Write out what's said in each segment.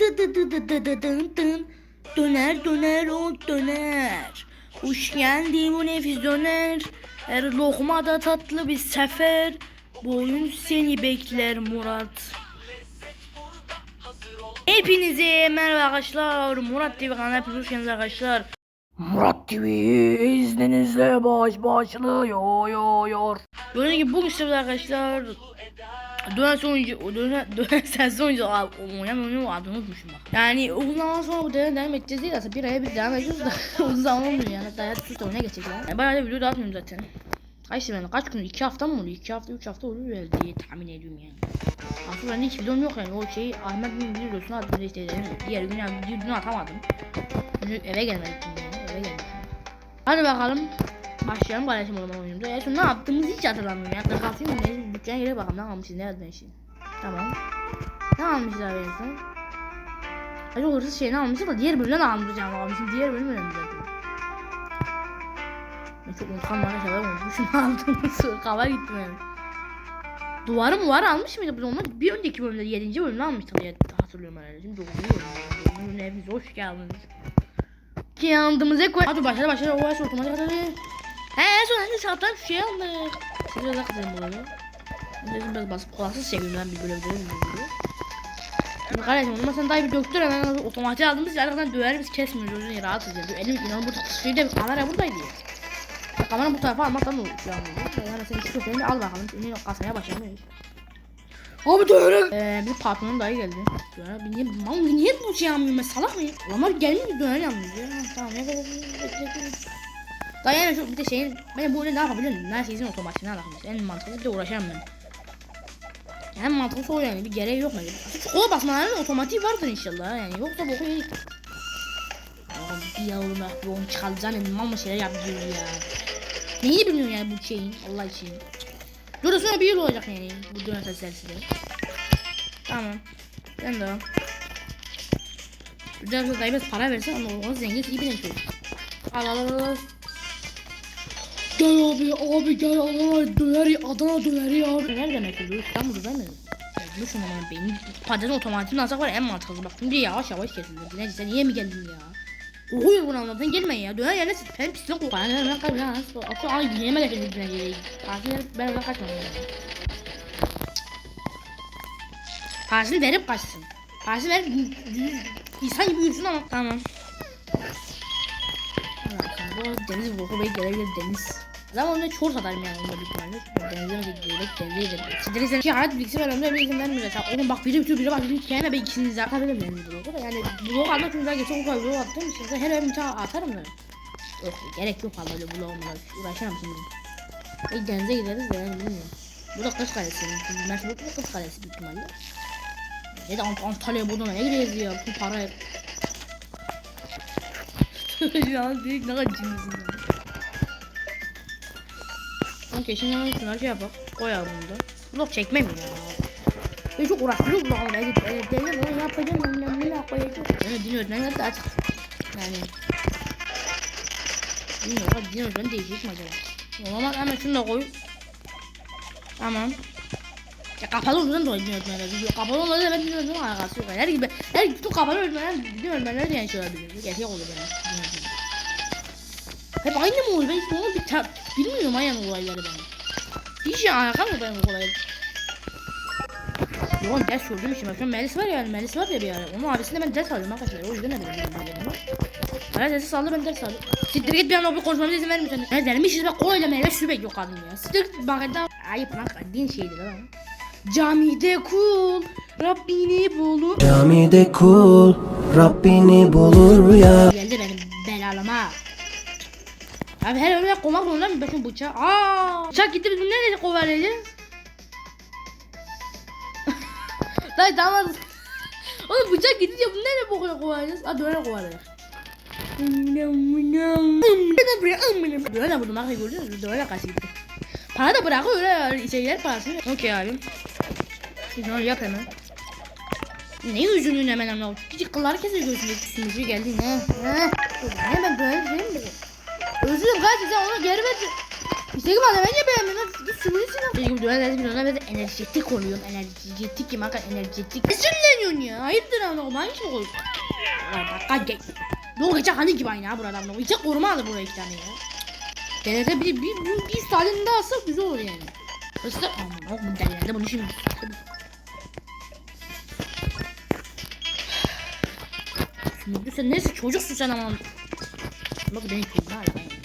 dı dı dı dı dı dı dın dın. Döner döner o döner. Hoş geldin bu nefis döner. Her lokmada tatlı bir sefer. Bu oyun seni bekler Murat. Hepinize merhaba arkadaşlar. Murat TV kanalına hoş geldiniz arkadaşlar. Murat TV izninizle baş başlıyor. Gördüğünüz gibi bugün size arkadaşlar Dönen sonucu, dönen, dönen sen sonucu oynamıyorum adını unutmuşum bak. Yani ondan sonra bu dönem devam edeceğiz değil aslında bir aya biz devam ediyoruz da uzun zaman olmuyor yani. Hatta hayat süt oyuna geçecek lan. Yani bayağı da video dağıtmıyorum zaten. Kaç ben kaç gün? 2 hafta mı oluyor? 2 hafta 3 hafta oluyor öyle diye tahmin ediyorum yani. Aslında bende hiç videom yok yani o şeyi Ahmet'in bir videosunu attım işte diğer gün yani videosunu atamadım. Çünkü eve gelmedim yani eve gelmişim. Hadi bakalım. Başlayalım paylaşım o zaman oyunumuza. Ya şu ne yaptığımızı hiç hatırlamıyorum ya. Da kalsın mı? Ne? Dükkana girip bakalım ne almışız ne yazdı ben şimdi. Tamam. Ne almışlar en son? Acaba hırsız şey ne almışız da diğer bölümden almayacağım almışım. Diğer bölüm önemli zaten. Ben çok unutkan var şeyler unutmuşum aldığımız kava gittim yani. Duvarı mı var almış mıydı biz onlar? Bir önceki bölümde 7. bölümde almıştık diye hatırlıyorum herhalde. Şimdi 9. bölümde. Evinize hoş geldiniz. Ki yandığımıza koy. Hadi başladı başladı. O aç otomatik hadi. He en son hadi sağdan şu şey aldık. Size de kızım bu arada. Dedim biraz basıp kulaksız çekiyorum ben bir böyle böyle böyle. Şimdi kardeşim onu sen daha bir döktür hemen otomatik aldığımız için arkadan döver biz kesmiyoruz özünü rahat ediyoruz. Elim inan burada şeyde kamera buradaydı ya. Kamera bu tarafa almaktan mı şu an oldu? Yani sen şu köpeğini al bakalım. Şimdi kasaya başlamayız. Abi döner. Ee, bir patronun dayı geldi. Döner bir niye, mal niye bu şey yapmıyor? Ben salak mıyım? Adamlar gelmiyor döner yapmıyor. Ya, tamam ne kadar Dayı yani şu bir de şeyin ben bu oyunu ne yapabiliyorum? Neredeyse otomatiğine alakalı. En mantıklı bir de uğraşamam ben. En mantıklısı o yani bir gereği yok? Şu kola basmaların otomatik vardır inşallah yani yoksa boku yedik. Bir yavrum ya bir onu çıkartacaksın mal mı şeyler yapıyor ya. Neyi bilmiyorum yani bu şeyin Allah için. Dur sonra bir yıl olacak yani bu dönem serisi de. Tamam. Ben de. Güzel bir para versen ama o zengin gibi çocuk. Al al al al. Gel abi abi gel Adana döneri Adana döneri ya. Döner demek oluyor İstanbul'da değil mi? Şunu ama benim patates otomatik alsak var en mantıklı bak şimdi yavaş yavaş kesildi. Ne sen niye mi geldin ya? Okuyor bunu anladın gelme ya. Döner yerine sit. Hem pislik kokuyor. Ben hemen kaç ya. Akıl ay yeme de döner yere. Parasını ben ona kaçmam. Parasını verip kaçsın. Parasını verip insan gibi yürüsün ama tamam. Bu deniz boku belki gelebilir deniz. Ama onda çor satarım yani onda büyük ihtimalle. Denize mi gidiyoruz gidelim. Sizlere sen ki hayat bilgisi var bir izin vermiyor. Sen oğlum bak biri bitiyor biri bak biri hikayene ben ikisini de atabilirim yani blogu da. Yani blog almak çünkü ben geçen okula blog attım. Size her tane atarım da. Yok gerek yok valla öyle blog olmadan. Uğraşamam şimdi. E denize gideriz de yani bilmiyorum. Bu da kız kalesi. Şimdi bu kız kalesi büyük ihtimalle. Ya da Ant Antalya'ya ne gideriz ya? Bu para ya büyük ne kadar cimrisin hemen şunları şey yapalım. Koyalım bunu da. Vlog çekmem ya. Ben çok uğraştırıyor bu. Edit edeceğim onu yapacağım onu ne yapacağım. Yani din öğretmenler de açık. Yani. Bilmiyorum din öğretmeni değişik mi acaba? O zaman hemen şunu da koy. Tamam. Ya kapalı olduğundan dolayı din öğretmenler. Kapalı olmadı ben din öğretmenin alakası yok. Her gibi her bütün kapalı öğretmenler din öğretmenler de yani şey olabilir. Gerçek olur yani. Hep aynı mı oluyor? Ben hiç onu bir bilmiyorum aynı olayları ben. Hiç ya alakam yok benim olayla. Yok ders gördüğüm için bak şu Melis var ya Melis var ya bir ara. Onun abisinde ben ders alıyorum arkadaşlar. O yüzden ne bileyim ben Bana dersi saldı ben ders aldım. Siktir git bir an bir konuşmamıza izin vermiyor sen. Ne dermişiz bak koyla meyve sübek yok kadın ya. Siktir git bak da ayıp lan din şeydir lan. Camide kul Rabbini bulur. Camide kul Rabbini bulur ya. Geldi benim belalıma. Abi her öyle komak zorunda mı bakın bıçağı? Aa! Bıçak gitti biz bunu nereye kovalayacağız? Dayı tamam. Oğlum bıçak gidince bunu nereye bokuna kovalayacağız? Hadi öyle kovalayacağız. Döne vurdum arkadaşlar gördünüz mü? Döne kaç gitti. Para da bırakıyor öyle şeyler parasını. Okey abi. Şimdi onu yap hemen. Ne yüzünün hemen hemen. Küçük kılları kesiyor gözünde sümücü geldi ne? Ne? Hemen böyle şey mi? Dilerim kardeşim sen onu geri ver. İşte ki bana bence beğenmiyorum. Git. İlk bir dönem dedim dönem dedim enerjetik oluyorum. Enerjetik kim hakikaten enerjetik. Koymuyorsun ya? Hayırdır ana ben hiç mi koy? Vay bak kaç gel. Yok geçen hani gibi aynı ha buradan. İçe koruma alır buraya iki tane ya. Denede bir, bir, bir, bir stalin daha alsak güzel olur yani. Isır. Aman oğlum delirdi bunu şimdi. Sen neyse çocuksun sen ama. Bak benim kızım hala.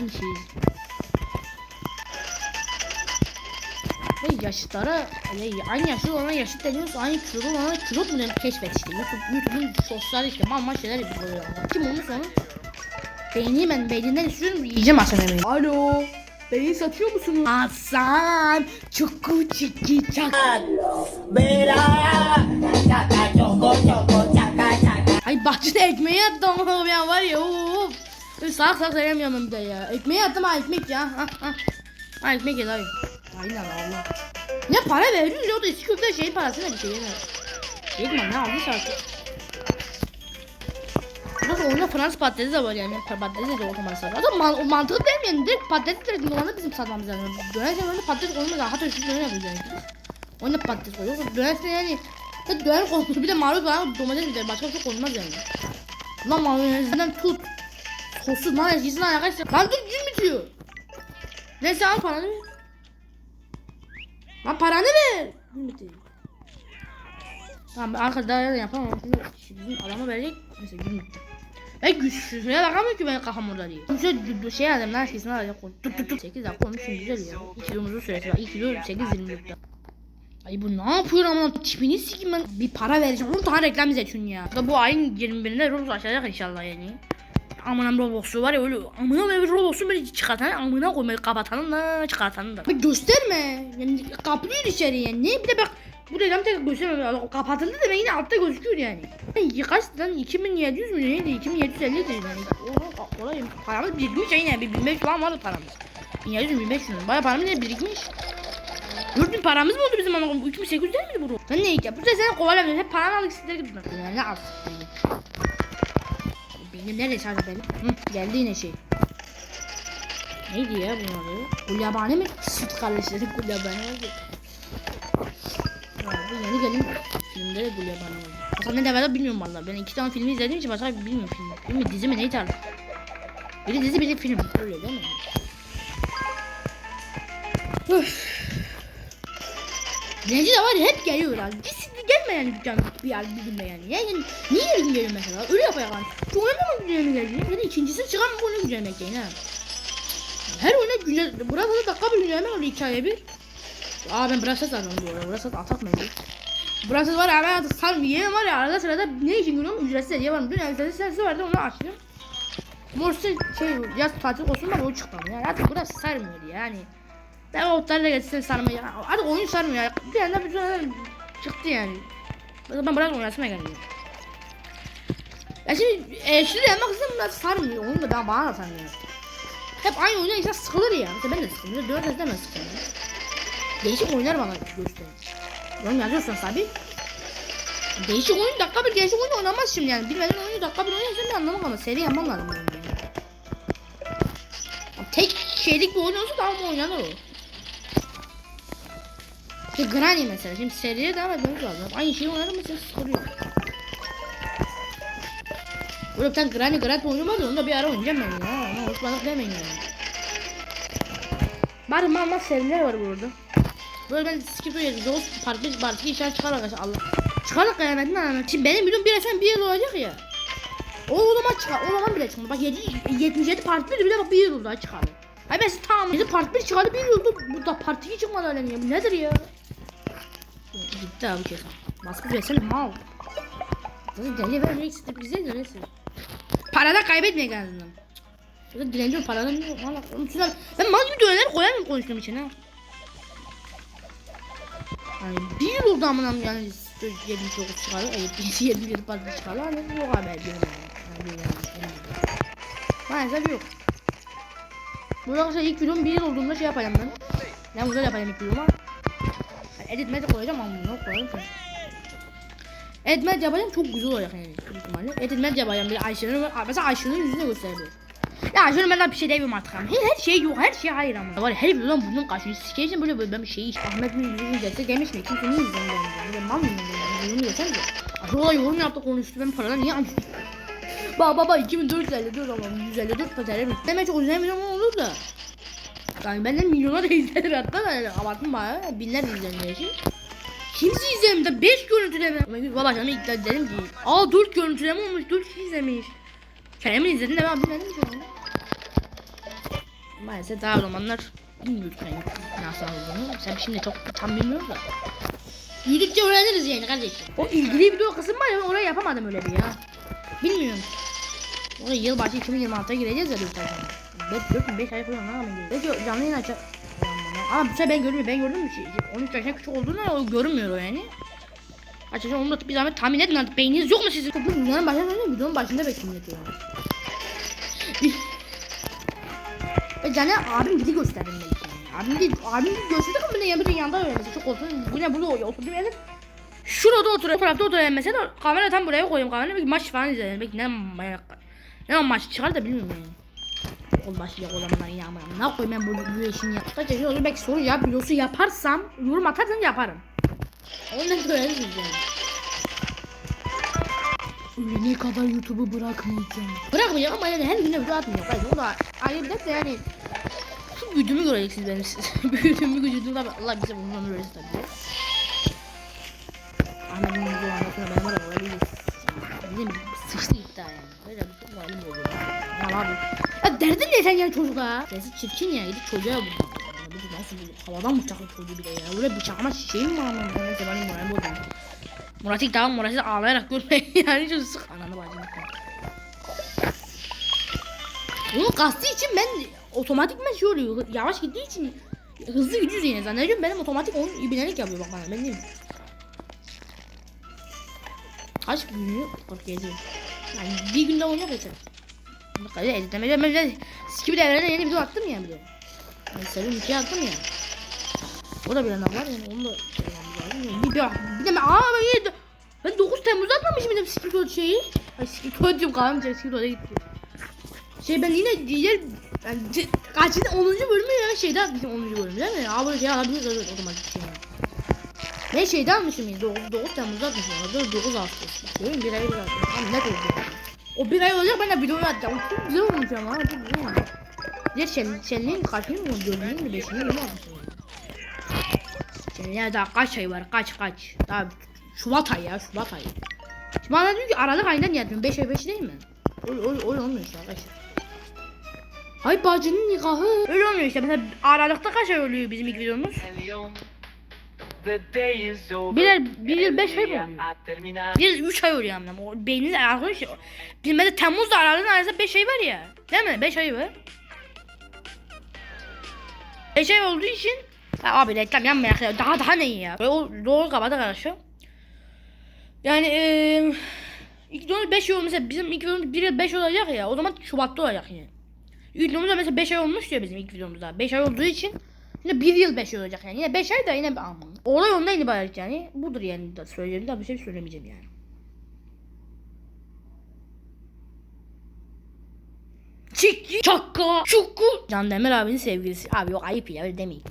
Aynı şeyiz. Ve yaşıtlara yani aynı yaşlı olana yaşıt deniyorsa aynı kilolu olana kilot mu denir keşfet işte. YouTube, YouTube'un sosyal işte mal şeyler yapıyor. Kim onu sonra? Beyni ben beyninden istiyorum yiyeceğim Hasan Emin. Alo. Beyin satıyor musunuz? Hasan. Çuku çiki çak. Ay bahçede ekmeği attım oğlum ya var ya of. Salak salak söylemiyorum ben bir de ya. Ekmeği attım ha ekmek ya. Ha ha. Ha ekmek ye dayı. Aynen Allah. Ne para veriyor ya o da eski köfte şey parası ne bir şey yemez. Şey mi ne aldıysa artık. Bak oyunda Fransız patatesi de var yani. Patatesi de otomatik satıyor. Adam man o mantıklı değil mi yani? Direkt patates direkt dolanı bizim satmamız lazım. Dönersen önce patates lazım. Hatta üstüne döner yapacağız. Oyunda patates koyuyor. Dönersen yani. Ya döner koymuş bir de marul falan domates bir de başka bir şey koymaz yani. Lan mayonezinden tut. Sosu lan eskisinden alakası. Lan dur gün bitiyor. Neyse al paranı ver. Lan paranı ver. Gün bitiyor. Tamam arkada daha yapamam. Şimdi bizim adama verecek. Neyse gün bitti. Ben güçsüzlüğe bakamıyorum ki benim kafam orada değil. Kimse şey aldım lan eskisinden alacak. Tut tut tut. 8 dakika olmuş şimdi güzel ya. 2 kilomuzun süresi var. 2 kilo 8 20 dakika. Ay bu ne yapıyor ama tipini sikim ben. Bir para vereceğim 10 tane reklam izletiyorsun ya. Da bu ayın 21'inde Roblox açacak inşallah yani. Amına Roblox'u var ya öyle amına böyle Roblox'u böyle çıkartan amına koy böyle kapatanın da çıkartanın da. Gösterme. Yani kaplıyor içeri yani. Ne bir de bak bu reklam tek göstermiyor. Kapatıldı da ben yine altta gözüküyor yani. Yani kaç lan 2700 mü neydi 2750 dedi yani. O olay paramız birikmiş yani 1500 falan vardı paramız. 1700 1500 baya paramız ne birikmiş. 4000 paramız mı oldu bizim ama 3800 değil miydi bu? Ben ne yiyeceğim? Bu da seni kovalamıyorum. Hep paranı aldık sizlere bakıyorum. Yani ne Benim neresi hadi benim? Hı, geldi yine şey. Neydi ya bunun adı? Gulyabani mi? Süt kardeşleri Gulyabani oldu. Ya bu yeni gelin filmde de Gulyabani oldu. Aslında ne demek bilmiyorum valla. Ben iki tane filmi izlediğim için başka bilmiyorum film. Film mi dizi mi neydi artık? Biri dizi biri film. Öyle değil mi? Öf. Dilenci de var ya hep geliyor yani. Gitsin gelme yani bir yer bir günde yani. Yani niye gün geliyor mesela? Öyle yani. Şu oyuna mı güncelleme geldi? Ya da ikincisi çıkan bu oyuna güncelleme ekleyin ha. Her oyuna güncel... Burada da dakika bir güncelleme oluyor iki aya bir. Aa ben Brasas aldım bu arada. Brasas atak mıydı? Brasas var ya ben sarmıyor. Yeğen var ya arada sırada ne için giriyorum? Ücretsiz hediye var mı? Dün ücretsiz sensi vardı onu açtım. Morse şey yaz tatil olsun da o çıktı. Yani artık burası sarmıyor yani. Ben otlarla geçsin sarmıyor. Artık oyun sarmıyor. Bir anda bütün çıktı yani. Ben bırak oynasına geldim. Ya şimdi e, şimdi yapmak istedim biraz sarmıyor. Oyun da daha bana da sarmıyor. Hep aynı oyuna insan sıkılır ya. Mesela ben de sıkıldım. Dört sesle ben sıkıldım. Değişik oyunlar bana gösterin. Yorum yazıyorsun tabi. Değişik oyun dakika bir değişik oyun oynamaz şimdi yani. Bilmeden oyunu dakika bir oynayınca bir anlamam ama seri yapmam lazım oyunu yani. Tek şeylik bir oyun olsa tamam oynanır o. İşte Granny mesela. Şimdi seriye devam etmemiz lazım. Aynı şeyi oynarım mesela sıkılıyor. Böyle bir tane Granny Granny ya onu da bir ara oynayacağım ben ya. Ama hoşlanıp demeyin yani. Bari mama seriler var burada. Böyle ben skip oynuyorum. Doğu farklı farklı işler çıkar arkadaşlar Allah. Çıkarlık kıyametin anlamı. Şimdi benim videom bir efendim bir yıl olacak ya. O, o zaman çıkar. O zaman bile çıkmadı. Bak 7, 77 part 1 bir de bak bir yıl daha çıkardı. Ay ben size tamam. 7 part 1 çıkardı bir yıl oldu. Burada part 2 çıkmadı öyle ya. Bu nedir ya? Gitti abi kesin. Baskı versene mal. Zaten deli vermek istedim bize de neyse. Parada kaybetmeye geldim. Ya da dilenciyorum paradan yok. Valla. Ben mal gibi döner koyamıyorum konuştuğum için ha. Yani bir yıl oldu amına yani 79 çıkardı. Evet 21 parça çıkardı. Hani yok abi benim yani. Maalesef yok. Bu arkadaşlar ilk videom bir yıl olduğunda şey yapacağım ben. Ben güzel yapacağım ilk videomu. Edit medit koyacağım ama bunu koyarım ki. Edit medit yapacağım çok güzel olacak yani. İhtimalle. Edit medit yapacağım bir Ayşe'nin mesela Ayşe'nin yüzünü gösteriyor. Ya şunu ben bir şey demiyorum artık ama. Her, şey yok her şey hayır ama. Var ya, her videodan bunun karşını sikeceğim böyle böyle ben bir şey Ahmet bir yüzünü gelse demiş mi? Kimse niye izlemiyor? Böyle mal mıyım ben? Yorum desene de. Aşağıda yorum yaptı konuştu ben paradan niye almışım? Baba baba 2454 ama 154 kadar mi? Demek çok güzel milyon olur da. Yani benden milyona da izlenir hatta da yani abartma bayağı binler izleniyor şimdi. Kimse izlemiş de 5 görüntüleme. Baba canım ilk de dedim ki aa 4 görüntüleme olmuş 4 kişi izlemiş. Kendimi izledin de ben bilmedim ki onu. Maalesef daha o zamanlar bilmiyorduk yani nasıl olduğunu. Sen şimdi çok tam bilmiyoruz da. Yedikçe öğreniriz yani kardeşim. O ilgili video kısım var ya oraya yapamadım öyle bir ya. Bilmiyorum. Oraya yılbaşı 2026'ya gireceğiz ya 4 ay sonra. 4 5 ay falan yapayım Belki canlı yayın açar. Ama bu sefer ben görmüyorum. Ben gördüm mü? 13 yaşına küçük olduğunu o görünmüyor o yani. Açıkçası onu da bir zahmet tahmin edin artık. Beyniniz yok mu sizin? Bu videonun başında söyleyeyim. Videonun başında bekliyorum. Ve Caner abim gidi gösterdim ben yani. Abim gidi, abim gidi gösterdik ama ben de yanımda yanında öğrenmesi çok olsun. Bu ne burada oturdum yani. Şurada oturuyor, tarafta oturuyor mesela kamera tam buraya koyayım kamera bir maç falan izleyelim. Belki ne manyak. Ne maç çıkar da bilmiyorum yani. Ol başlayacak o zamanlar ama ne koyayım ben bu, bu işini yap. Sadece şey olur belki soru cevap videosu yaparsam yorum atarsan yaparım. Ondan sonra öğreniriz yani. Ölene kadar YouTube'u bırakmayacağım. Bırakmayacağım ama yani her gün de video atmayacağım. Hayır, o da ayrı bir de yani. Gücümü göreceksiniz benim siz. Büyüdüğümü gücümü tabi Allah bize bundan öğretsin tabii. Sen yani çocuğa? Sesi çirkin ya gidip çocuğa vurdum. Ya Bu nasıl? Havadan bıçaklı çocuğu bir de ya. Böyle bıçaklama şey mi var lan? Neyse benim moralim bozuldu. Murat ilk daha Murat'ı ağlayarak görmeyin yani çok sık ananı bacını. Onun kastı için ben otomatikman şey oluyor. Yavaş gittiği için hızlı gidiyor yine zannediyorum benim otomatik onun ibinelik yapıyor bak bana ben değilim. Kaç günü 47. Yani bir günde oynuyor geçer. Bak hadi editlemede ben de Skip devrede yeni video attım ya bir de. Ben seviyorum iki attım ya. O da bir yana var yani onu da bir, bir, bir de ben aa ben yedi. Ben 9 Temmuz'da atmamışım de Skip Code şeyi. Ay Skip Code diyorum kahvem Skip Code'a gitti. Şey ben yine diğer yani, kaçın 10. bölümü ya şeyde atmışım 10. bölümü değil mi? Aa böyle şey alabiliriz öyle otomatik şey. Ben şeyde almışım ya 9, 9 Temmuz'da atmışım. Orada 9 Ağustos. Görüyor musun? Bir ay bir ay. Tam net oldu. O bir ay olacak ben de videoyu atacağım. Çok güzel olmuş ama. Çok güzel olmuş. Diğer şen, şenliğin kaçıncı mı? Dördüncü mü? Beşinci mi? Şenliğe daha kaç ay var? Kaç kaç? Daha Şubat ayı ya Şubat ayı. Şimdi bana diyor ki Aralık ayından niye atmıyorum? 5 ay 5 değil mi? Öyle, öyle, öyle olmuyor işte arkadaşlar. Ay bacının nikahı. Öyle olmuyor işte. Mesela Aralık'ta kaç ay oluyor bizim ilk videomuz? Bir, bir yıl beş ay mı oluyor? Bir 3 ay oluyor amına. O beynin arkadaş. Bizim mesela Temmuz'da Aralık'ın arasında 5 ay var ya. Değil mi? 5 ay var. 5 ay olduğu için ya abi reklam yanmayak ya. Daha daha ne ya. Böyle o doğru kapadı arkadaşlar. Yani eee ilk videomuz 5 ay olmuş. Mesela bizim ilk videomuz 1 yıl 5 olacak ya. O zaman Şubat'ta olacak yine. İlk videomuzda mesela 5 ay olmuş ya bizim ilk videomuzda. 5 ay olduğu için Yine bir yıl 5 ay olacak yani. Yine 5 ay da yine aman. Olay ondan ibaret yani. Budur yani da söyleyeyim daha bir şey söylemeyeceğim yani. Çiki, çakka, çuku. Can Demir abinin sevgilisi. Abi yok ayıp ya öyle demeyin.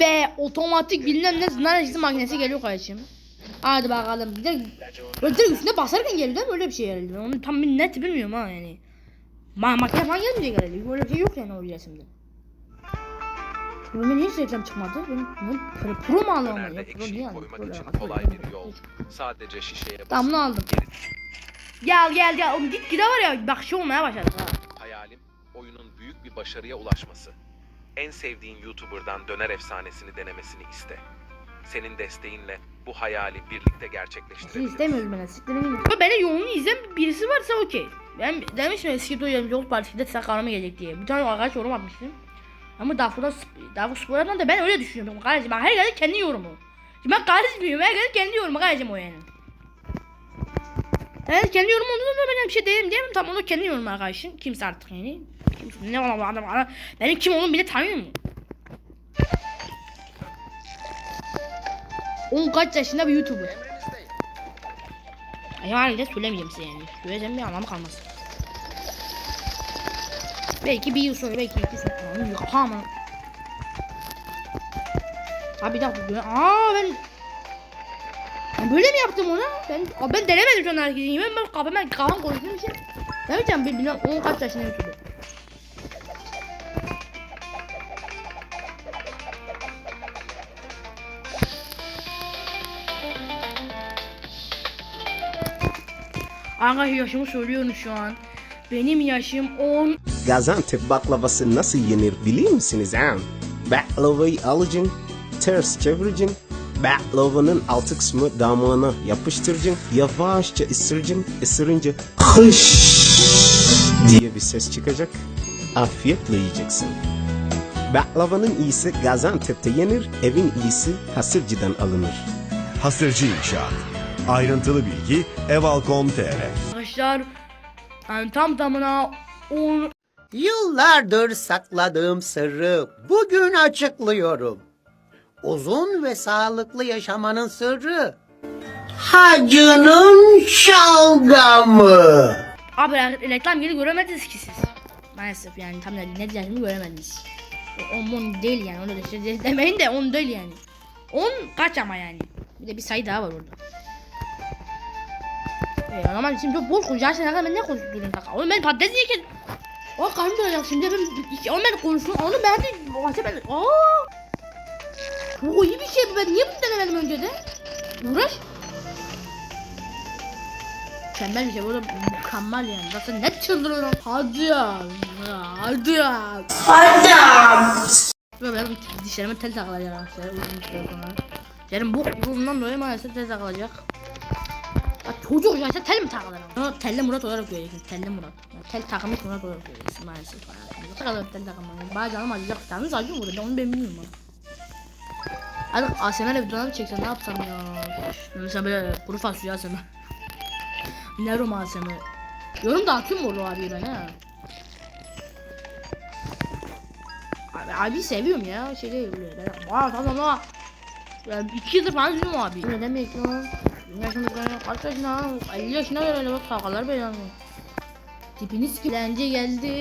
Ve otomatik bilmem ne narajisi makinesi geliyor kardeşim. Hadi bakalım. Bir de böyle direkt üstüne basarken geliyor değil mi? Öyle bir şey herhalde. Onu tam bir net bilmiyorum ha yani. Ma makine falan gelmeyecek herhalde. Böyle bir şey yok yani o resimde. Benim hiç reklam çıkmadı. Benim pro, pro mu Yok, pro yani. koymak için kolay bir yol. Sadece şişeye basıp Tamam bunu aldım. Gel gel gel. Oğlum git gide var ya. Bak şey olmaya başladı ha. Hayalim oyunun büyük bir başarıya ulaşması. En sevdiğin YouTuber'dan döner efsanesini denemesini iste. Senin desteğinle bu hayali birlikte gerçekleştirebiliriz. istemiyoruz bana. Siktirin gidin. Beni yoğunu izleyen birisi varsa okey. Ben demiştim Skip Oyun Yol Partisi'nde sakalama gelecek diye. Bir tane arkadaş yorum atmıştım. Ama Dafur'da Dafur Spor'dan da ben öyle düşünüyorum kardeşim. Bak herkes kendi yorumu. Şimdi ben karışmıyorum. Herkes kendi yorumu kardeşim o yani. Evet kendi yorumu olduğunda da ben bir şey değilim diyemem. Tamam o da kendi yorumu arkadaşım. Kimse artık yani. Kimse, ne var adam adam. Benim kim olduğumu bile tanıyor mu? 10 kaç yaşında bir YouTuber. Ay var ya söylemeyeceğim size yani. Söyleyeceğim bir anlamı kalmaz. Belki bir yıl sonra belki iki sene sonra. Yok. Abi bir dakika. Aa ben ben böyle mi yaptım ona? Ben ben denemedim şu an hareketi. Ben ben kafam ben kafam konuştuğum için. Ne bileyim bir bilmem 10 kaç yaşında YouTuber. Arkadaşlar yaşımı söylüyorum şu an. Benim yaşım 10. Gaziantep baklavası nasıl yenir biliyor musunuz ha? Baklavayı alacaksın, ters çevireceksin. Baklavanın altı kısmı damağına yapıştıracaksın. Yavaşça ısıracaksın. Isırınca hış diye bir ses çıkacak. Afiyetle yiyeceksin. Baklavanın iyisi Gaziantep'te yenir, evin iyisi Hasırcı'dan alınır. Hasırcı İnşaat. Ayrıntılı bilgi eval.com.tr Arkadaşlar yani tam tamına 10 Yıllardır sakladığım sırrı bugün açıklıyorum. Uzun ve sağlıklı yaşamanın sırrı hacının şalgamı. Abi re- reklam yeri göremediniz ki siz. Maalesef yani tam ne, diyeceğimi göremediniz. O 10 değil yani onu da şey demeyin de 10 değil yani. 10 kaç ama yani. Bir de bir sayı daha var orada. Ee, normal şimdi çok boş konuşuyor. Sen ben ne konuşuyorum? Oğlum ben patates yiyken... O karnım doyacak şimdi ben... Ben konuşuyorum. Oğlum ben de... Ben... Aaa! Bu iyi bir şey bu. Ben niye bunu denemedim önceden? Uğraş. Mükemmel bir şey. Bu da mükemmel yani. Zaten ne çıldırıyorum. Hadi ya. Hadi ya. Hadi ya. Benim dişlerime tel takılacak arkadaşlar. Uzun bir süre sonra. Derim bu bundan dolayı maalesef tel takılacak. Ya çocuk ya tel mi takılır? Telli Murat olarak göreceksin. Telli Murat. Tel takılmış Murat olarak göreceksin maalesef. Ne kadar tel takılmalı. Bazen canım acıyacak. Yalnız acıyor burada. Onu ben bilmiyorum ama. Hadi ASMR videoları çeksen ne yapsam ya? Mesela böyle kuru fasulye ASMR. Nero malzeme. Yorum da atayım mı o abi ben ha? Abi, abi seviyorum ya şey değil böyle. Ben, Aa tamam tamam. Yani iki yıldır falan izliyorum abi. Ne demek lan? Yaşımız kaç yaşına? 50 yaşına göre bak kavgalar böyle yani. Tipiniz ki dilenci geldi.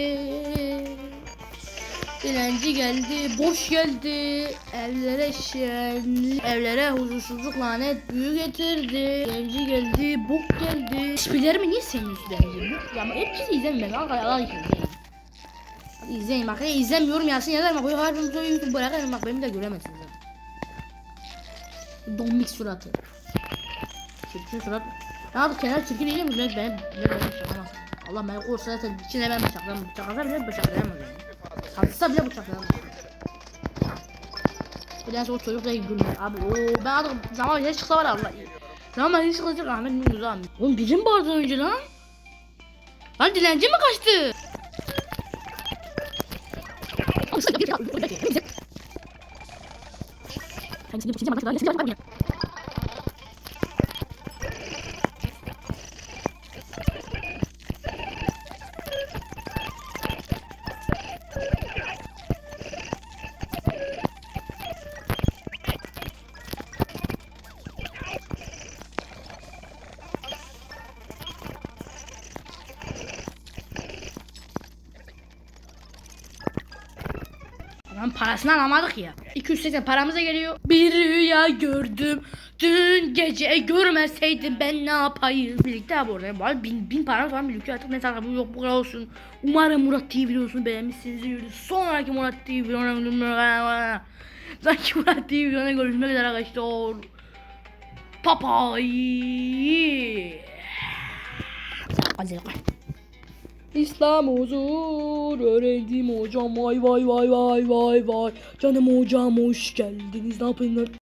Dilenci geldi, boş geldi. Evlere şen, evlere huzursuzluk lanet büyü getirdi. Dilenci geldi, bok geldi. Spilerimi niye sevmiyorsun dilenci? Bu- Ya ama hepsi izlemiyorum ben. Al al al izleyin. Bak. İzlemiyorum Yasin yazar bak. Harbim böyle YouTube bırakırım bak beni de göremezsiniz. Dombik suratı. Çirkin surat. Ne yaptık kenar çirkin değil mi? Ben ben ben beni bıçaklamaz. Allah beni korsa zaten içine ben bıçaklarım. Bıçaklasa bile bıçaklayamaz yani. Kalksa bile bıçaklayamaz. Daha sonra çocuk da gülmüyor. Abi o ben artık zaman ne çıksa var Allah. Zaman ne çıksa Ahmet Mingöz abi. Oğlum bizim bağırdı önce lan. Lan dilenci mi kaçtı? Lan parasını alamadık ya. 280 paramıza geliyor. Bir rüya gördüm. Dün gece görmeseydim ben ne yapayım? Birlikte abi orada. Var bin, bin param falan birlikte artık mesela bu yok bu kadar olsun. Umarım Murat TV videosunu beğenmişsinizdir. Sonraki Murat TV videosuna Sanki Murat TV videosuna görüşmek üzere arkadaşlar. Papay. Hadi İslam huzur öğrendim hocam. Vay vay vay vay vay vay. Canım hocam hoş geldiniz. Ne yapıyorsun